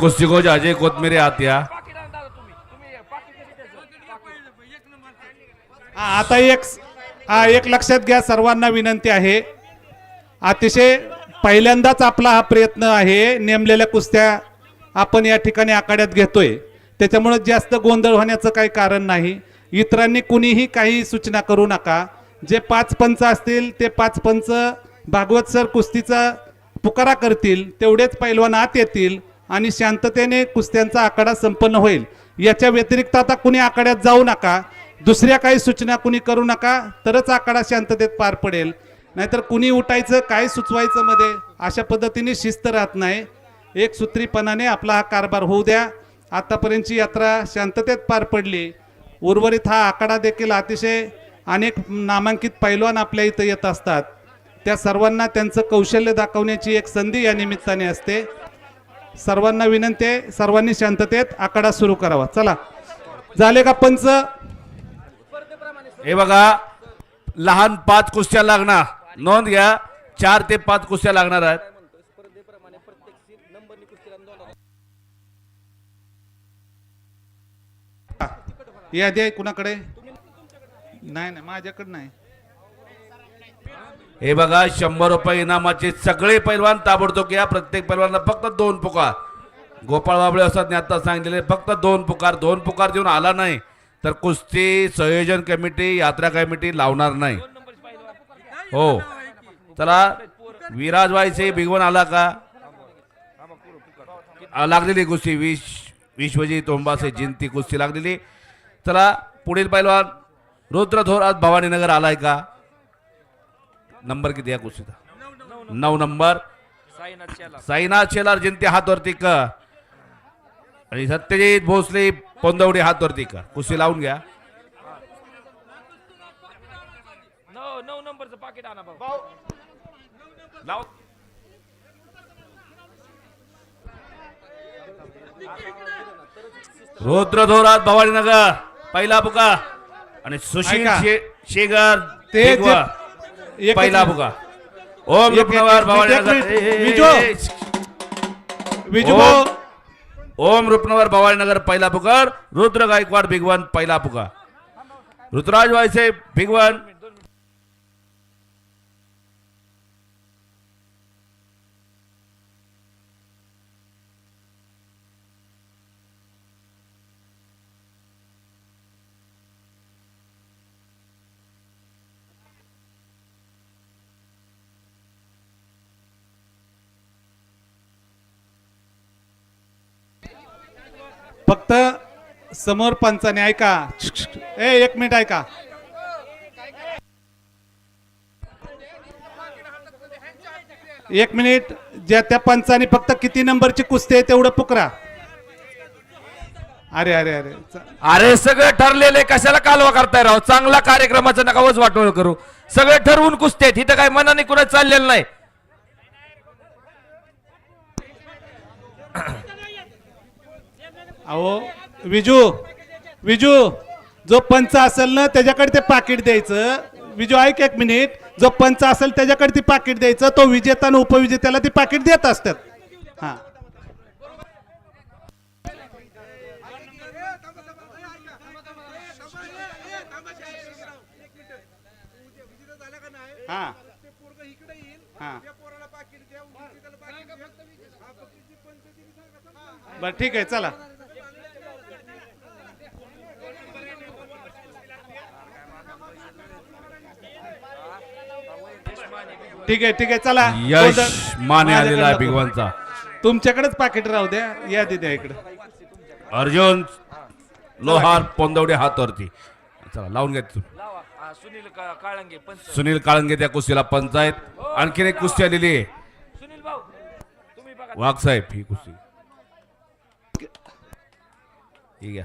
कुस्तीकोच अजय कोथमिरे आत या। हा, आता एक हा एक लक्षात घ्या सर्वांना विनंती आहे. अतिशय पहिल्यांदाच आपला हा प्रयत्न आहे नेमलेल्या कुस्त्या आपण या ठिकाणी आखाड्यात घेतोय. त्याच्यामुळे जास्त गोंधळ होण्याचं काही कारण नाही. इतरांनी कुणीही काही सूचना करू नका. जे पाच पंच असतील ते पाच पंच भागवत सर कुस्तीचा पुकारा करतील तेवढेच पैलवान आत येतील. आणि शांततेने कुस्त्यांचा आखाडा संपन्न होईल. याच्या व्यतिरिक्त आता कुणी आखाड्यात जाऊ नका. दुसऱ्या काही सूचना कुणी करू नका. तरच आखाडा शांततेत पार पडेल. नाहीतर कुणी उठायचं काय सुचवायचं मध्ये अशा पद्धतीने शिस्त राहत नाही. एक सूत्रीपणाने आपला हा कारभार होऊ द्या. आतापर्यंतची यात्रा शांततेत पार पडली. उर्वरित हा आखाडा देखील अतिशय अनेक नामांकित पैलवान आपल्या इथं येत असतात. त्या सर्वांना त्यांचं कौशल्य दाखवण्याची एक संधी या निमित्ताने असते. सर्वांना विनंती आहे सर्वांनी शांततेत आखाडा सुरू करावा. चला. झाले का पंच? हे बघा लहान पाच कुस्त्या लागणार. नोंद घ्या चार ते पाच कुस्त्या लागणार आहेत. यादी आहे कुणाकडे? नाही नाही माझ्याकडे नाही. हे बघा शंभर रुपये इनामाचे सगळे पैलवान ताबडतोब या प्रत्येक पैलवानला फक्त दोन पुकार. गोपाळ बाबळे असतात आता सांगितलेले फक्त दोन पुकार. दोन पुकार देऊन आला नाही तर कुस्ती संयोजन कमिटी यात्रा कमिटी लावणार नाही. हो. चला विराज व्हायचे बिगवन आला का? लागलेली कुस्ती. विश विश्वजी तोंबासे जिंती कुस्ती लागलेली. चला पुढील पैलवान रुद्रधोर आज भवानीनगर आलाय का? नंबर किती या कुस्तीचा? नऊ नंबर. साईनाथ शेलार जिंती हातवरती कर आणि सत्यजित भोसले पोंदवडे हातवरती कर कुस्ती लावून घ्या. नऊ नऊ नंबरचं पाकिट आणा भाऊ लाव रुद्रधोरात भवानीनगर पहिला बुका आणि सुशील शेगर ते पहिला. बुका ओम रुपनवर भवानीनगर ओम रुपनवर भवानीनगर पहिला पुकार रुद्र गायकवाड भिगवण पहिला पुकार ऋतुराज वायसे भिगवण फक्त समोर पंचाने ऐका. ए एक मिनिट ऐका. एक मिनिट. ज्या त्या पंचाने फक्त किती नंबरची कुस्ती आहे तेवढं पुकरा. अरे अरे अरे. अरे सगळं ठरलेले कशाला कालवा करताय राव? चांगला कार्यक्रमाचं नकावच वाटोळ करू. सगळे ठरवून कुस्ते आहेत. इथं काय मनाने कुणा चाललेलं नाही? अहो विजू विजू जो पंच असेल ना त्याच्याकडे ते पाकिट द्यायचं. विजू ऐक एक मिनिट. जो पंच असेल त्याच्याकडे ती पाकिट द्यायचं. तो विजेता आणि उपविजेत्याला ती पाकिट देत असतात. हा. हा. बर ठीक आहे चला. ठीक आहे ठीक आहे चला. यश माने आलेला आहे भिगवणचा तुमच्याकडेच पाकिट राहू द्या. या द्या इकडे. अर्जुन लोहार पोंदवडे हातवरती. चला लावून घ्या तिथून. सुनील काळंगे पंच. सुनील काळंगे त्या कुस्तीला पंचायत आणखीन एक कुस्ती आलेली आहे. सुनील भाऊ तुम्ही बघा. वाघ साहेब ही कुस्ती. ठीक आहे.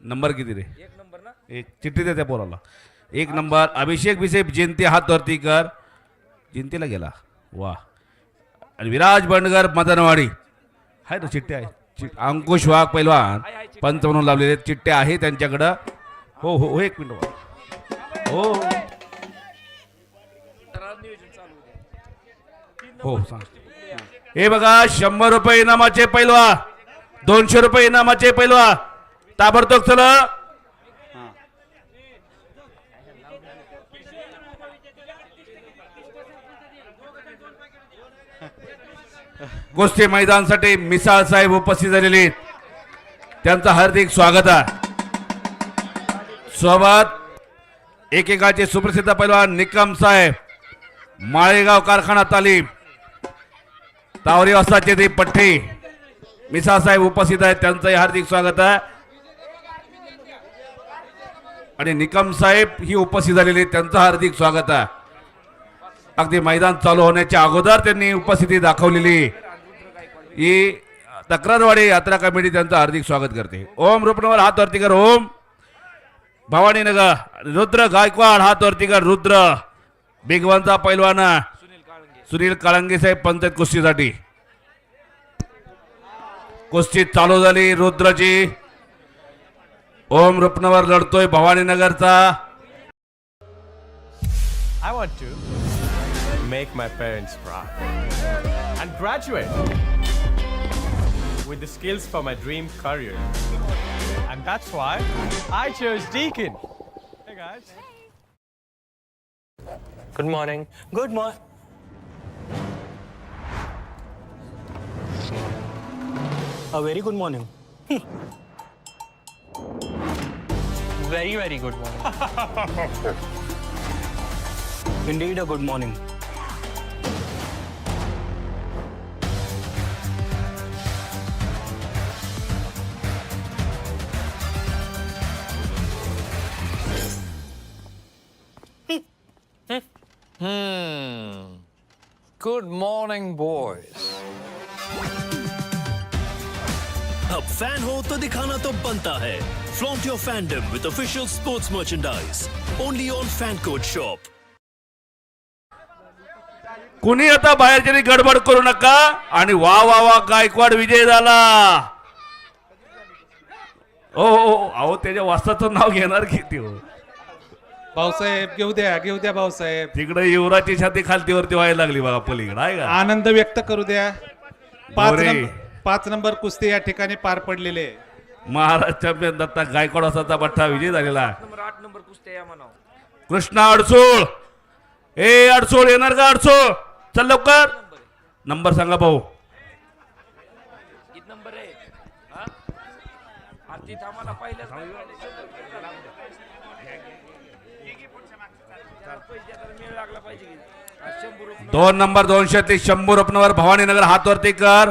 नंबर किती रे? एक नंबर ना? एक चिठ्ठी द्या त्या पोराला. एक नंबर. अभिषेक बिसेप जयंती हातवरती कर. जयंतीला गेला. वा आणि विराज बंडगर मदनवाडी. आहे ना चिठ्ठ्या आहे चिट- अंकुश वाघ पैलवान पंच म्हणून लावलेले आहेत. चिठ्ठ्या आहे त्यांच्याकडं. हो हो हो, एक मिनिट हो. हो सांग. हे बघा शंभर रुपये इनामाचे पैलवा. दोनशे रुपये इनामाचे पैलवा. ताबडतोब चला. गोष्टी मैदानसाठी मिसाळ साहेब उपस्थित झालेले आहेत. त्यांचं हार्दिक स्वागत आहे. सोबत एकेकाचे सुप्रसिद्ध पैलवान निकम साहेब माळेगाव कारखाना तालीम तावरी वासाचे ते पठ्ठे मिसाळ साहेब उपस्थित आहेत त्यांचंही हार्दिक स्वागत आहे. आणि निकम साहेब ही उपस्थित झालेली त्यांचं हार्दिक स्वागत आहे. अगदी मैदान चालू होण्याच्या अगोदर त्यांनी उपस्थिती दाखवलेली. ही तक्रारवाडी यात्रा कमिटी त्यांचं हार्दिक स्वागत करते. ओम रुपनवर हात वरती कर ओम. भवानीनगर रुद्र गायकवाड हात वरती कर रुद्र. बिगवानचा पैलवान सुनील काळंगे साहेब पंचायत कुस्तीसाठी. कुस्ती चालू झाली रुद्रची. ओम रुपनवर लढतोय भवानीनगरचा. I want to make my parents proud and graduate with the skills for my dream career. And that's why I chose Deacon. Hey guys. Good morning. Good morning. A very good morning. very, very good morning. Indeed, a good morning. Good morning, boys. अब fan हो तो दिखाना तो बनता है। Flaunt your fandom with official sports merchandise only on FanCode shop कुणी आता बाहेरच्या गडबड करू नका. आणि वा वा वा गायकवाड विजय झाला. हो हो हो. अहो त्याच्या वासाचं नाव घेणार किती हो? भाऊसाहेब घेऊ द्या घेऊ द्या भाऊसाहेब. तिकडे युवराची छाती खालतीवरती व्हायला लागली बघा पलीकडे आहे का? आनंद व्यक्त करू द्या. पाच गोरे. नंबर पाच नंबर कुस्ती या ठिकाणी पार पडलेले आहे. महाराज चॅम्पियन दत्ता गायकवाड असाचा बठ्ठा विजय झालेला आहे. कृष्णा अडसूळ. ए अडसूळ येणार का अडसूळ? चल लवकर. नंबर सांगा भाऊ. दोन नंबर दोनशे ते शंभर रुपयावर भवानीनगर हातवरती कर.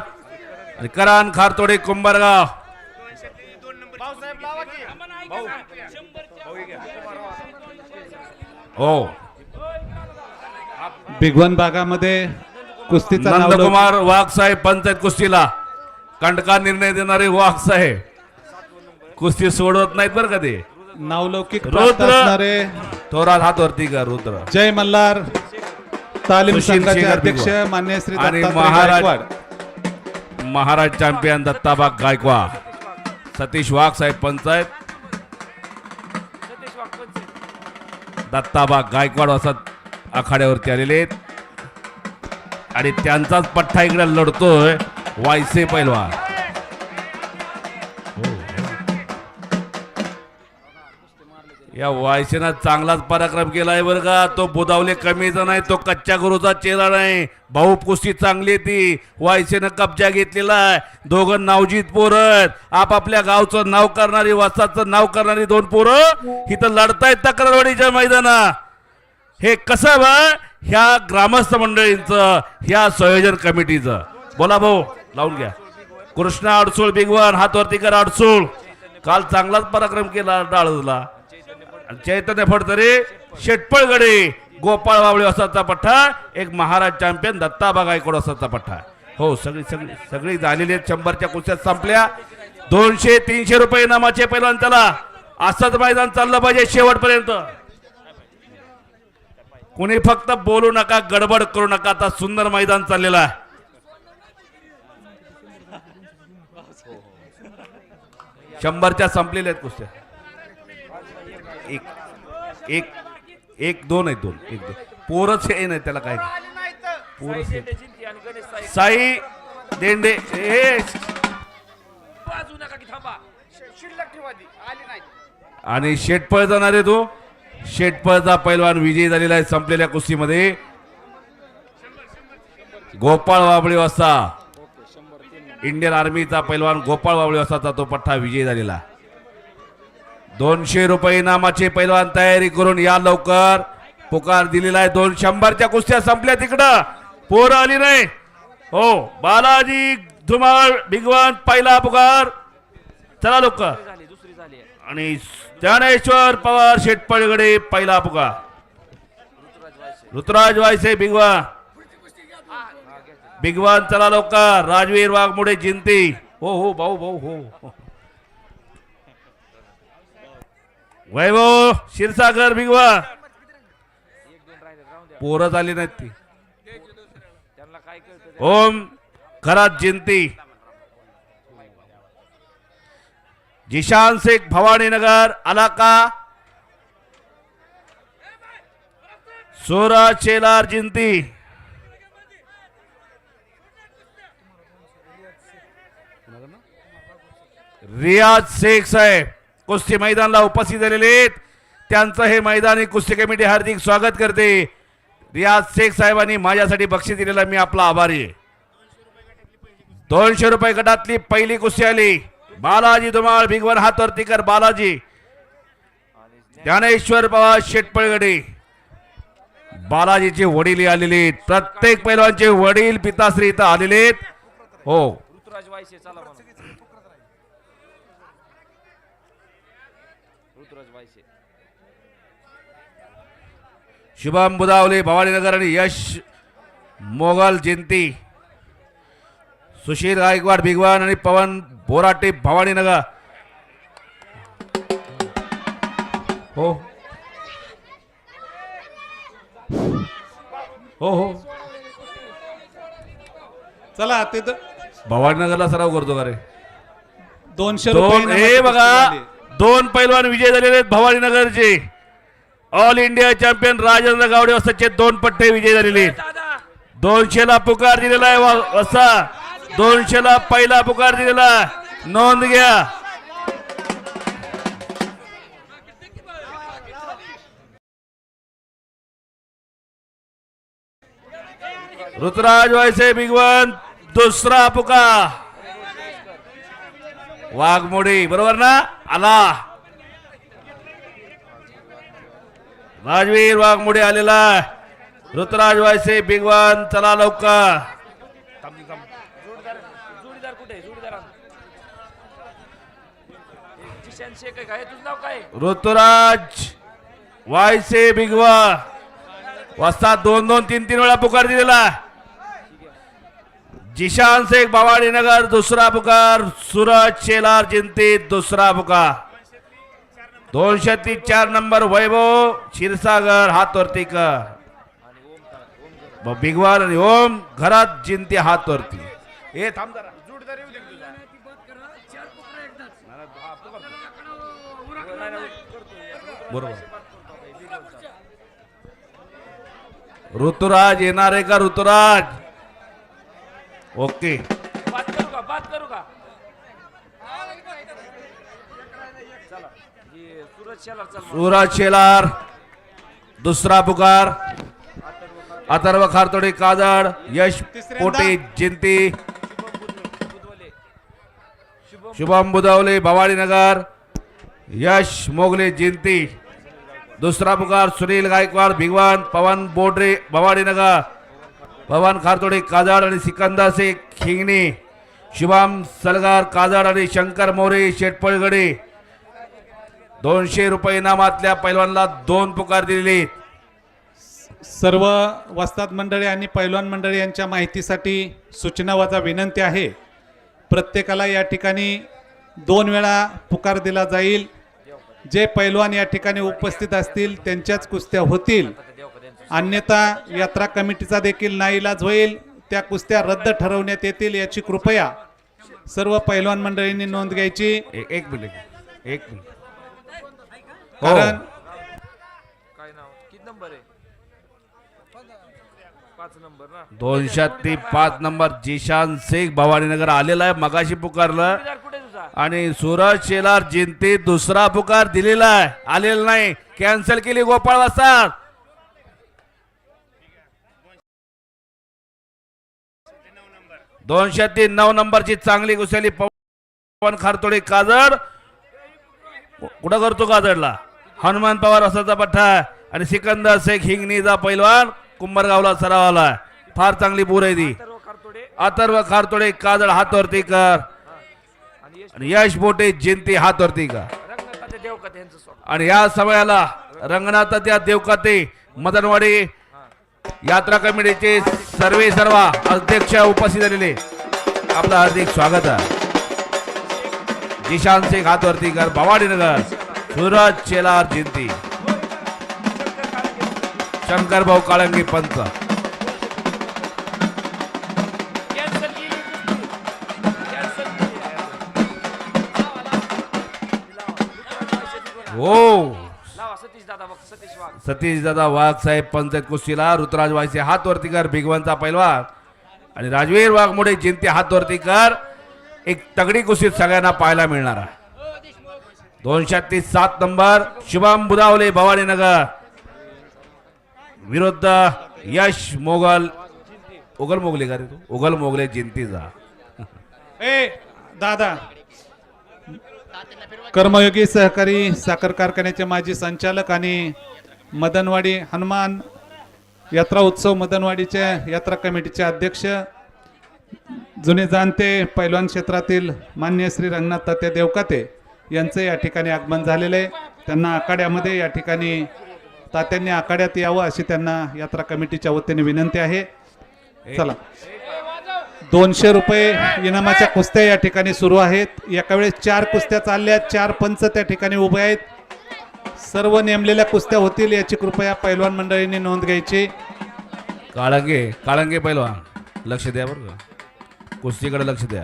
करान खारतोडे कुंभारगाव. हो. भिगवण भागामध्ये कुस्तीचा नाव नंदकुमार वाघ साहेब पंचायत कुस्तीला. कंटका निर्णय देणारे वाघ साहेब कुस्ती सोडवत नाहीत बरं का ते. नावलौकिक रुद्र. थोरात हात वरती कर रुद्र. जय मल्हार. तालीम सुशील संघाचे शेखर अध्यक्ष. मान्य श्री आणि दत्तात्रय महाराज- गायकवाड. महाराज चॅम्पियन दत्ताबाग गायकवाड. सतीश वाघ साहेब पंचायत दत्ताबाग गायकवाड असत आखाड्यावरती आलेले आहेत. आणि त्यांचाच पठ्ठा इकडे लढतोय वायसे पैलवान. या वायसेनं चांगलाच पराक्रम केलाय बरं का. तो बुदावले कमीचा नाही तो कच्च्या गुरुचा चेहरा नाही. भाऊ कुस्ती चांगली ती. वायसेनं कब्जा घेतलेला आहे. दोघं नावजीत पोरं. आपापल्या गावचं नाव करणारी वसाचं नाव करणारी दोन पोरं इथं लढतायत तक्रारवाडीच्या मैदाना हे कसं बा? ह्या ग्रामस्थ मंडळींचं ह्या संयोजन कमिटीचं. बोला भाऊ लावून घ्या. कृष्णा अडसूळ बिगवन हातवरती करा अडसूळ. काल चांगलाच पराक्रम केला डाळला. चैतन्य फडतरे शेटपळगडे गोपाळ बावळे असाचा पठ्ठा एक महाराज चॅम्पियन दत्ताबा गायकवाड असाचा पठ्ठा. हो सगळी सगळी सगळी झालेली आहेत शंभरच्या कुस्त्यात संपल्या. दोनशे तीनशे रुपये नामाचे पैलवान चला असंच मैदान चाललं पाहिजे शेवटपर्यंत. कुणी फक्त बोलू नका गडबड करू नका आता सुंदर मैदान चाललेलं आहे. शंभरच्या संपलेल्या आहेत कुस्त्या. एक एक एक दोन आहेत दोन. एक दोन. पोरच हे नाही त्याला काय पोरच. साई देंडे हे वाजू नका की थांबा. आणि शेटपळ जाणार आहे तो. शेटपळचा पैलवान विजयी झालेला आहे संपलेल्या कुस्तीमध्ये. गोपाळ वाबळे वाजता. इंडियन आर्मीचा पैलवान गोपाळ वाबळे वाजताचा तो पठ्ठा विजयी झालेला. दोनशे रुपये इनामाचे पैलवान तयारी करून या लवकर. पुकार दिलेला आहे. दोन शंभरच्या कुस्त्या संपल्या तिकडं. पोरं आली नाही. हो बालाजी धुमाळ भिगवान पहिला पुकार. चला लवकर. आणि ज्ञानेश्वर पवार शेटपळगडे पहिला पुकार. ऋतुराज वायसे भिगवा भिगवान चला लवकर. राजवीर वाघमोडे जिंती. हो हो भाऊ भाऊ हो हो. वैभव क्षीरसागर भिगवा. पोरं झाली नाहीत ती. ओम खरात जिंती. जिशान शेख भवानीनगर आला का सोरा चेलार जिंती. रियाज शेख साहेब. कुस्ती मैदानाला उपस्थित झालेले आहेत. त्यांचं हे मैदानी कुस्ती कमिटी हार्दिक स्वागत करते. रियाज शेख साहेबांनी माझ्यासाठी बक्षीस दिलेला मी आपला आभारी आहे. दोनशे रुपये गटातली पहिली कुस्ती आली. बालाजी धुमाळ भिगवन हातवरतीकर बालाजी. ज्ञानेश्वर पवार शेटपळगडे. बालाजीचे वडील आलेले आहेत. प्रत्येक पैलवानचे वडील पिताश्री इथं आलेले आहेत. हो. शुभम बुदावले भवानीनगर आणि यश मोगल जयंती सुशील गायकवाड भिगवान आणि पवन बोराटे भवानीनगर हो. हो हो. चला ते भवानीनगरला सराव करतो का रे? दोनशे रुपये दोन हे बघा. दोन पैलवान विजय झालेले आहेत भवानीनगरचे. All India champion Rajendra Gawade वस्ताचे दोन पट्टे विजय झालेले दोनशे ला पुकार दिलेला आहे वसा दोनशे ला पहिला पुकार दिलेला नोंद घ्या. ऋतुराज वायसे बिगवन दुसरा पुकार. वाघमोडी बरोबर ना? आला. राजवीर वाघमोडे आलेला. ऋतुराज वायसे बिगवान चला लवकर? ऋतुराज वायसे बिगवा वाजता दोन दोन तीन तीन वेळा पुकार दिलेला जिशान शेख बावाडी नगर दुसरा पुकार सूरज शेलार जिंतीत दुसरा पुकार। दोनशे तीस चार नंबर वैभव क्षीरसागर हातवरती कर ब- बिगवान आणि ओम घरात जिंती हातवरती हे थांब जरा। बरोबर ऋतुराज येणार आहे का ऋतुराज। ओके. बात करू का बात करू का? चला हे सूरज शेलार चल मग. सूरज शेलार दुसरा पुकार अथर्व खारतोडे काजळ यश पोटे जिंती. शुभम बुधवले. भवानीनगर यश मोगले जिंती. दुसरा पुकार सुनील गायकवाड भिगवान पवन बोडरे भवानीनगर भवान खारतोडे काजाड आणि सिकंदासे शेख खिंगणी शुभम सलगार काजाड आणि शंकर मोरे शेटपळगडे. दोनशे रुपये इनामातल्या पैलवानला दोन पुकार दिलेले सर्व वस्ताद मंडळी आणि पैलवान मंडळी यांच्या माहितीसाठी सूचना वाजा विनंती आहे. प्रत्येकाला या ठिकाणी दोन वेळा पुकार दिला जाईल. जे पैलवान या ठिकाणी उपस्थित असतील त्यांच्याच कुस्त्या होतील. अन्यथा यात्रा कमिटीचा देखील नाईलाज होईल. त्या कुस्त्या रद्द ठरवण्यात येतील याची कृपया सर्व पैलवान मंडळींनी नोंद घ्यायची. एक एक मिनिट एक मिनिट. कारण काय नाव? किती नंबर आहे? दोनशे पाच नंबर. जिशान शेख भवानीनगर आलेला आहे मगाशी पुकारलं. आणि सूरज शेलार जिंती दुसरा पुकार दिलेला आहे. आलेला नाही. कॅन्सल केली गोपाळ वासार दोनशे तीन नऊ नंबरची चांगली घुसली पवन खारतोडे काजड. कुठं करतो काजडला? हनुमान पवार असाचा पठ्ठा आणि सिकंदर शेख हिंगणीचा पैलवान कुंभरगावला सराव आलाय फार चांगली पूर आहे ती. अथर्व खारतोडे काजड हातवरती कर. आणि यश बोटे जिंती हातवरती कर. आणि या समयाला रंगनाथ त्या देवकाते मदनवाडी यात्रा कमिटीचे सर्वे सर्व अध्यक्ष उपस्थित झालेले. आपलं हार्दिक स्वागत आहे. जिशान सिंग हातवरतीकर भवानीनगर सूरज चेलार जिंती शंकर भाऊ काळंगी पंत. हो. सतीश दादा वाघ. साहेब पंचायत कुस्तीला ऋतुराज वायसे हात वरती कर भिगवंचा पैलवान. आणि राजवीर वाघमोडे जिंती हात वरती कर. एक तगडी कुस्तीत सगळ्यांना पाहायला मिळणार आहे. दोनशे तीस सात नंबर शुभम बुदावले भवानीनगर विरुद्ध यश मोगल उगल मोगले का रे तू? उगल मोगले जिंतीचा. ए दादा कर्मयोगी सहकारी साखर कारखान्याचे माजी संचालक आणि मदनवाडी हनुमान यात्रा उत्सव मदनवाडीच्या यात्रा कमिटीचे अध्यक्ष जुने जाणते पैलवान क्षेत्रातील मान्य श्री रंगनाथ तात्या देवकाते यांचं या ठिकाणी आगमन झालेलं आहे. त्यांना आखाड्यामध्ये या ठिकाणी तात्यांनी आखाड्यात यावं अशी त्यांना यात्रा कमिटीच्या वतीने विनंती आहे. चला. दोनशे रुपये इनामाच्या कुस्त्या या ठिकाणी सुरू आहेत. एका वेळेस चार कुस्त्या चालल्या आहेत. चार पंच त्या ठिकाणी उभे आहेत. सर्व नेमलेल्या कुस्त्या होतील याची कृपया पैलवान मंडळींनी नोंद घ्यायची. काळंगे काळंगे पैलवान लक्ष द्या बरं का. कुस्तीकडे लक्ष द्या.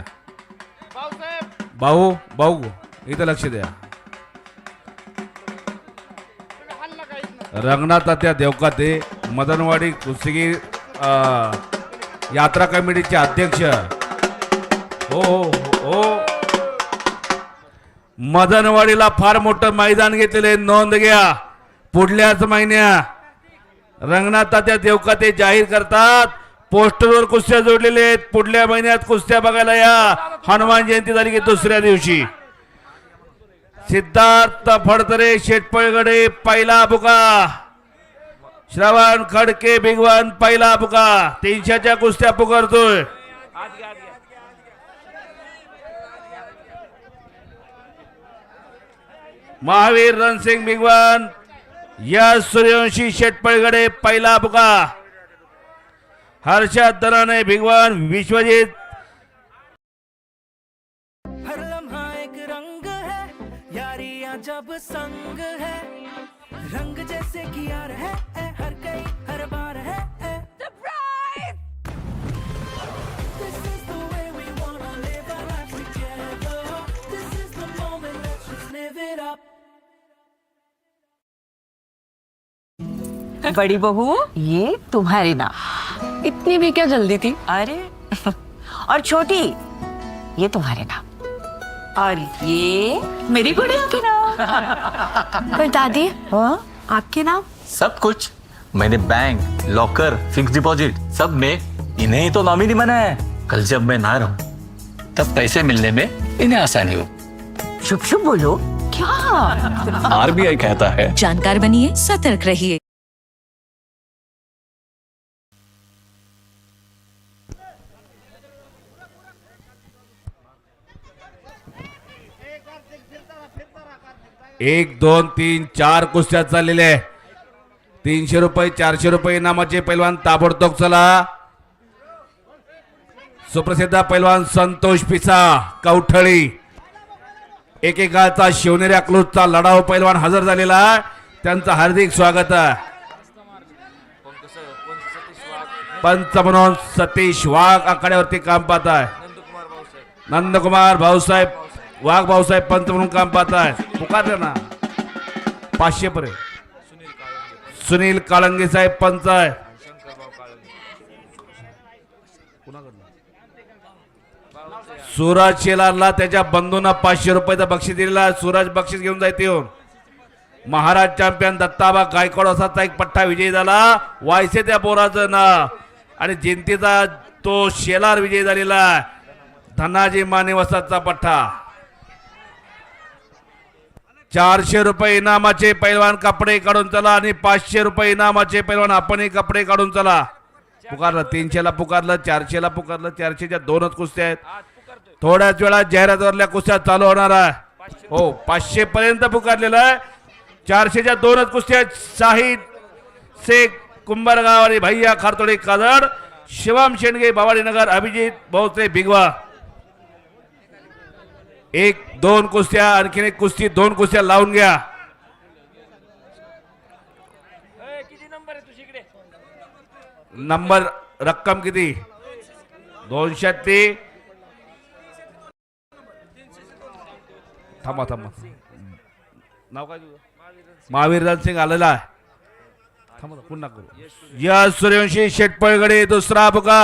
भाऊ भाऊ इथं लक्ष द्या. रंगनाथ त्या देवकाते मदनवाडी कुस्तीगीर यात्रा कमिटीचे अध्यक्ष. हो, हो हो हो मदनवाडीला फार मोठं मैदान घेतलेले नोंद घ्या. पुढल्याच महिन्या. रंगनाथ त्या देवकाते जाहीर करतात. पोस्टरवर कुस्त्या जोडलेले आहेत. पुढल्या महिन्यात कुस्त्या बघायला या. हनुमान जयंती झाली की दुसऱ्या दिवशी. सिद्धार्थ फडतरे शेटपळगडे पहिला बुका. श्रवण खडके भिगवन पहिला पुका. तीनशेच्या कुस्त्या पुकारतोय. महावीर रणसिंग भिगवान या सूर्यवंशी शेटपळगडे पहिला पुका. हर्षद दराने भिगवान विश्वजित. हर लम्हा एक रंग है यारियां जब संग है रंग जैसे कि यार है गई हर बार है बड़ी बहू ये तुम्हारी ना। इतनी भी क्या जल्दी थी? अरे और छोटी ये तुम्हारे नाम और ये मेरी गुड़िया के नाम पर दादी हाँ? आपके नाम सब कुछ। मैंने बैंक लॉकर फिक्स डिपॉजिट सब में इन्हें ही तो नॉमिनी बनाया है। कल जब मैं ना रहूँ तब पैसे मिलने में इन्हें आसानी हो। शुभ शुभ बोलो। क्या? आरबीआई कहता है। जानकार बनिए सतर्क रहिए। एक दोन तीन चार कुस्त्या चाललेल्या आहे तीनशे रुपये चारशे रुपये इनामाचे पैलवान ताबडतोब चला. सुप्रसिद्ध पैलवान संतोष पिसा कवठळी. एकेकाळचा शिवनेऱ्या क्लूजचा लढाव पैलवान हजर झालेला आहे. त्यांचं हार्दिक स्वागत आहे. पंच म्हणून सतीश वाघ आखाड्यावरती काम पाहत आहे. नंदकुमार भाऊसाहेब वाघ भाऊसाहेब पंत म्हणून काम पाहत आहे. पुकारले ना. पाचशे पर्यंत. सुनील काळंगे साहेब पंच आहे. सुराज शेलारला त्याच्या बंधूंना पाचशे रुपयाचा बक्षीस दिलेला सुराज बक्षीस घेऊन जायत येऊन. महाराज चॅम्पियन दत्ताबा गायकवाड असाचा एक पट्टा विजयी झाला. वायसे त्या बोराचं ना आणि जिंतीचा तो शेलार विजयी झालेला धनाजी माने वसाचा पट्टा. चारशे रुपये इनामाचे पैलवान कपडे काढून चला आणि पाचशे रुपये इनामाचे पैलवान आपणही कपडे काढून चला. पुकारलं तीनशेला पुकारलं चारशेला पुकारलं चारशेच्या दोनच कुस्त्या आहेत. थोड्याच वेळा जाहिरातवरल्या कुस्त्या चालू होणार आहे. हो पाचशे पर्यंत पुकारलेलं आहे. चारशेच्या दोनच कुस्त्या आहेत. शाहीद शेख कुंभारगाव आणि भैया खारतोडे कादड शिवम शेंडगे भवानीनगर अभिजित बहुते भिगवा. एक दोन कुस्त्या आणखीन एक कुस्ती दोन कुस्त्या लावून घ्या. नंबर रक्कम किती? दोनशे ती थांबा थांबा. नाव काय तुझं? रणसिंग आलेला आहे. थांबा पुन्हा करू. यश सूर्यवंशी शेटपळगडे दुसरा बुका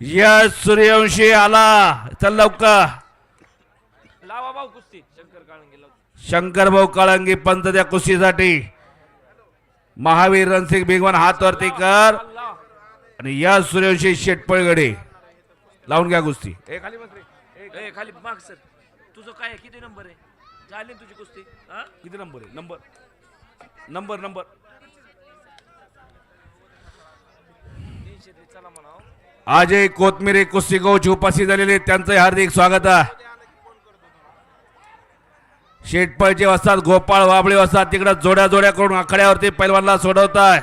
यश सूर्यवंशी आला. चल लवकर. शंकर भाऊ काळंगी पंत त्या कुस्तीसाठी. महावीर रणसिंग भिगवण हात वरती कर. आणि या सूर्यवंशी शेटपळगडे. लावून घ्या कुस्ती. ए खाली बस रे. ए खाली माग सर. तुझं काय आहे? किती नंबर आहे? झाली ना तुझी कुस्ती? हा? किती नंबर आहे? नंबर. Number number. चला म्हणाव. अजय कोथमिरे उपस्थित झालेले आहेत. त्यांचं हार्दिक स्वागत आहे. शेटपळचे वसतात गोपाळ वाबळे वसतात तिकडे जोड्या जोड्या करून आकड्यावरती पैलवानला सोडवत आहे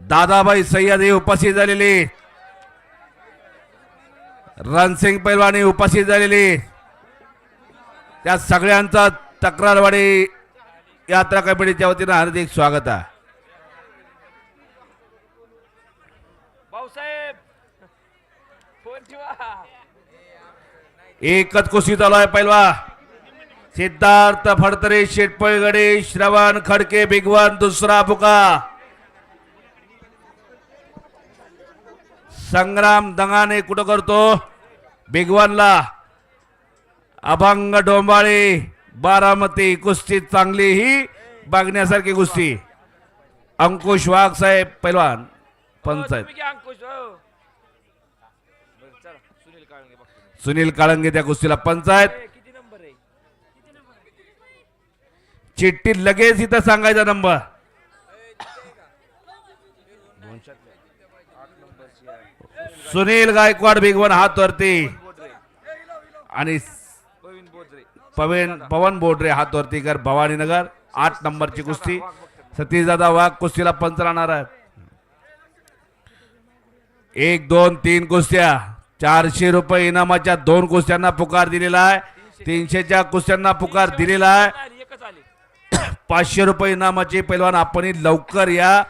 दादाबाई सय्यद हे उपस्थित झालेली. रणसिंग पैलवानी उपस्थित झालेली. त्या सगळ्यांचा तक्रारवाडी यात्रा कमिटीच्या वतीनं हार्दिक स्वागत आहे. भाऊसाहेब फोन ठेवा. एकच कुस्ती चालू आहे पहिलवा सिद्धार्थ फडतरे शेटपळगडे श्रवण खडके भिगवण दुसरा फुका. संग्राम दंगाने कुठं करतो? भिगवणला अभंग डोंबाळे बारामती कुस्ती चांगली ही बघण्यासारखी कुस्ती. अंकुश वाघ साहेब पैलवान पंचायत तुम्ही घ्या अंकुश हो. बरं, चला सुनील काळंगे बघतो सुनील काळंगे त्या कुस्तीला पंचायत ए, किती नंबर आहे? चिठ्ठी लगेच इथं सांगायचा नंबर. सुनील गायकवाड बिगवन हात वरती आणि प्रवीण बोजरे पवन पवन बोडरे हात वरती कर भवानीनगर. आठ नंबरची कुस्ती. सतीशदादा वाघ कुस्तीला पंच राहणार आहे एक दोन तीन कुस्त्या. चारशे रुपये इनामाच्या दोन कुस्त्यांना पुकार दिलेला आहे. तीनशेच्या कुस्त्यांना पुकार दिलेला आहे. पाचशे रुपये इनामाचे पैलवान आपण लवकर या.